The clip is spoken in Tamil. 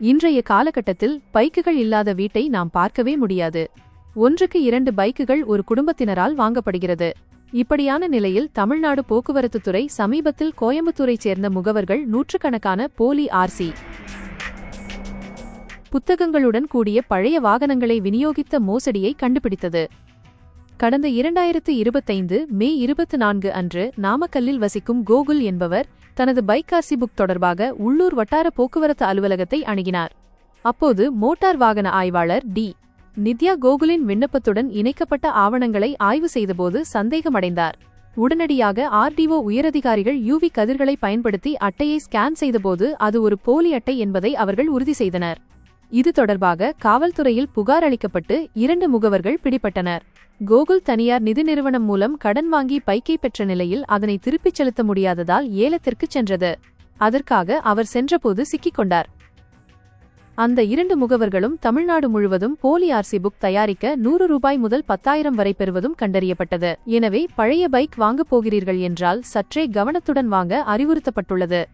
இன்றைய காலகட்டத்தில் பைக்குகள் இல்லாத வீட்டை நாம் பார்க்கவே முடியாது. ஒன்றுக்கு இரண்டு பைக்குகள் ஒரு குடும்பத்தினரால் வாங்கப்படுகிறது. இப்படியான நிலையில் தமிழ்நாடு போக்குவரத்து துறை சமீபத்தில் கோயம்புத்தூரைச் சேர்ந்த முகவர்கள் நூற்றுக்கணக்கான போலி ஆர்சி புத்தகங்களுடன் கூடிய பழைய வாகனங்களை விநியோகித்த மோசடியை கண்டுபிடித்தது. கடந்த இரண்டாயிரத்து இருபத்தைந்து மே இருபத்து நான்கு அன்று நாமக்கல்லில் வசிக்கும் கோகுல் என்பவர் தனது பைக் ஆர்சி புக் தொடர்பாக உள்ளூர் வட்டார போக்குவரத்து அலுவலகத்தை அணுகினார். அப்போது மோட்டார் வாகன ஆய்வாளர் டி. நித்யா கோகுலின் விண்ணப்பத்துடன் இணைக்கப்பட்ட ஆவணங்களை ஆய்வு செய்தபோது சந்தேகமடைந்தார். உடனடியாக ஆர்டிஓ உயரதிகாரிகள் யூவி கதிர்களை பயன்படுத்தி அட்டையை ஸ்கேன் செய்தபோது அது ஒரு போலி அட்டை என்பதை அவர்கள் உறுதி செய்தனர். இது தொடர்பாக காவல்துறையில் புகார் அளிக்கப்பட்டு இரண்டு முகவர்கள் பிடிபட்டனர். கோகுல் தனியார் நிதி நிறுவனம் மூலம் கடன் வாங்கி பைக்கை பெற்ற நிலையில் அதனை திருப்பிச் செலுத்த முடியாததால் ஏலத்திற்குச் சென்றது. அதற்காக அவர் சென்றபோது சிக்கிக் கொண்டார். அந்த இரண்டு முகவர்களும் தமிழ்நாடு முழுவதும் போலி ஆர்சி புக் தயாரிக்க நூறு ரூபாய் முதல் பத்தாயிரம் வரை பெறுவதும் கண்டறியப்பட்டது. எனவே பழைய பைக் வாங்கப் போகிறீர்கள் என்றால் சற்றே கவனத்துடன் வாங்க அறிவுறுத்தப்பட்டுள்ளது.